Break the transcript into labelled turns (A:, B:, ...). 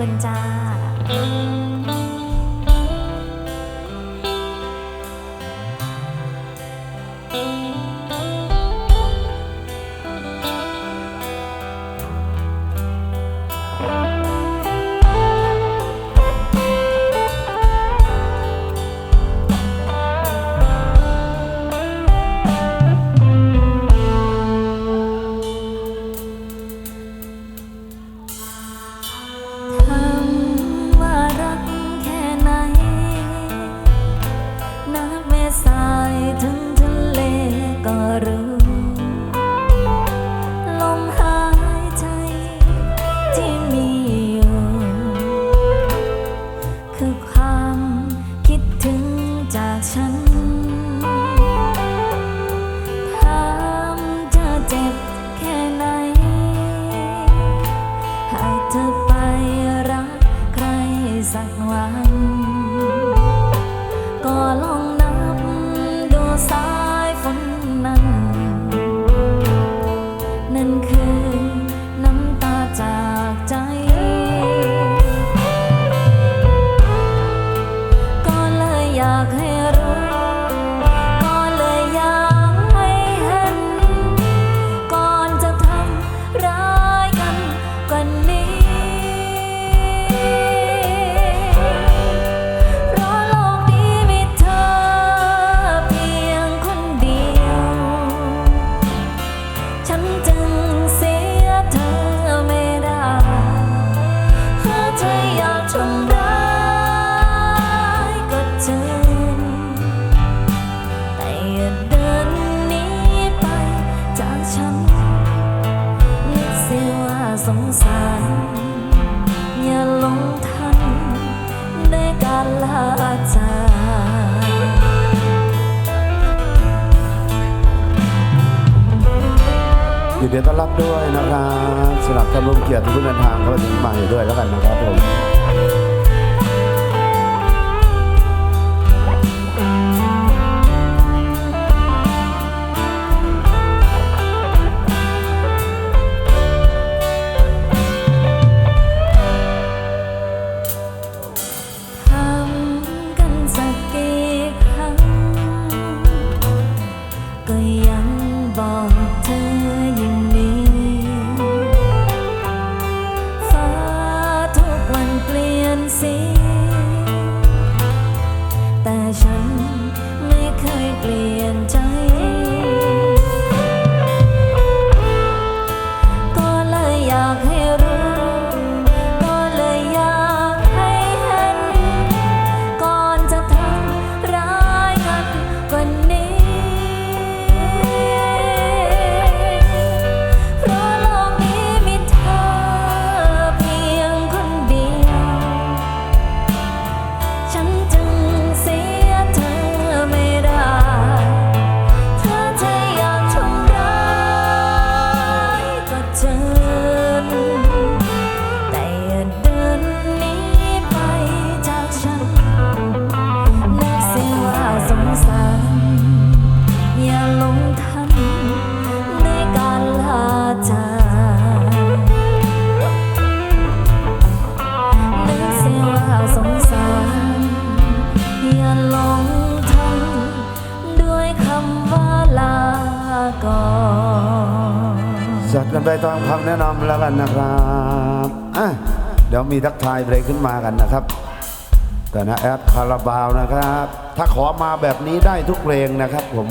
A: ลินจ้า สงสาร อย่าหลงทันในการลาจาก
B: ยินดีต้อนรับด้วยนะครับสำหรับท่านร่วมเกียรติทุกท่านทางก็จาถึงมาอยู่ด้วยแล้วกันนะครับผม
A: กันไปตา
B: มคำแนะนำแล้วกันนะครับเดี๋ยวมีทักทายเพลงขึ้นมากันนะครับแต่นะแอดคาราบาวนะครับ ถ้าขอมาแบบนี้ได้ทุกเพลงนะครับผม